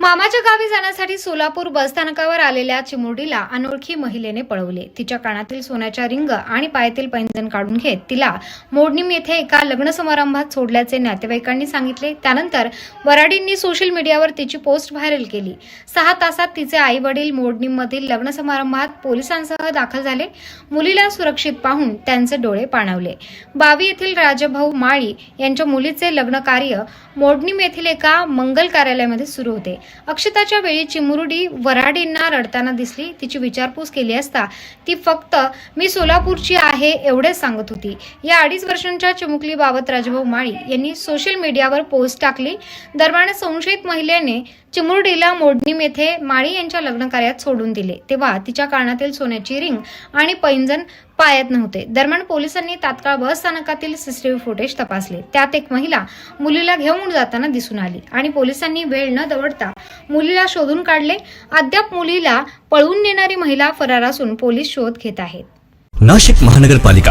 मामाच्या गावी जाण्यासाठी सोलापूर बसस्थानकावर आलेल्या चिमुरडीला अनोळखी महिलेने पळवले. तिच्या कानातील सोन्याच्या रिंग आणि पायातील पैंजण काढून घेत तिला मोडणीम येथे एका लग्न समारंभात सोडल्याचे नातेवाईकांनी सांगितले. त्यानंतर वराडींनी सोशल मीडियावर तिची पोस्ट व्हायरल केली. सहा तासात तिचे आई वडील मोडणीममधील लग्न समारंभात पोलिसांसह दाखल झाले. मुलीला सुरक्षित पाहून त्यांचे डोळे पाणावले. बावी येथील राजभाऊ माळी यांच्या मुलीचे लग्न कार्य मोडणीम येथील एका मंगल कार्यालयामध्ये सुरू होते. अक्षताच्या वेळी चिमुरडी वराडींना रडताना दिसली. तिची विचारपूस केली असता ती फक्त मी सोलापूरची आहे एवढेच सांगत होती या अडीच वर्षांच्या चिमुकलीबाबत राजभाऊ माळी यांनी सोशल मीडियावर पोस्ट टाकली. दरम्यान संशयित महिलेने चिमुरडीला मोडणीम येथे माळी यांच्या लग्न कार्यात सोडून दिले. तेव्हा तिच्या कानातील सोन्याची रिंग आणि पैंजण पायात नव्हते. दरम्यान पोलिसांनी तात्काळ बस स्थानकातील सीसीटीव्ही फुटेज तपासले. त्यात एक महिला मुलीला घेऊन जाताना दिसून आली आणि पोलिसांनी वेळ न दवडता मुलीला शोधून काढले. अद्याप मुलीला पळवून नेणारी महिला फरार असून पोलीस शोध घेत आहेत. नाशिक महानगरपालिका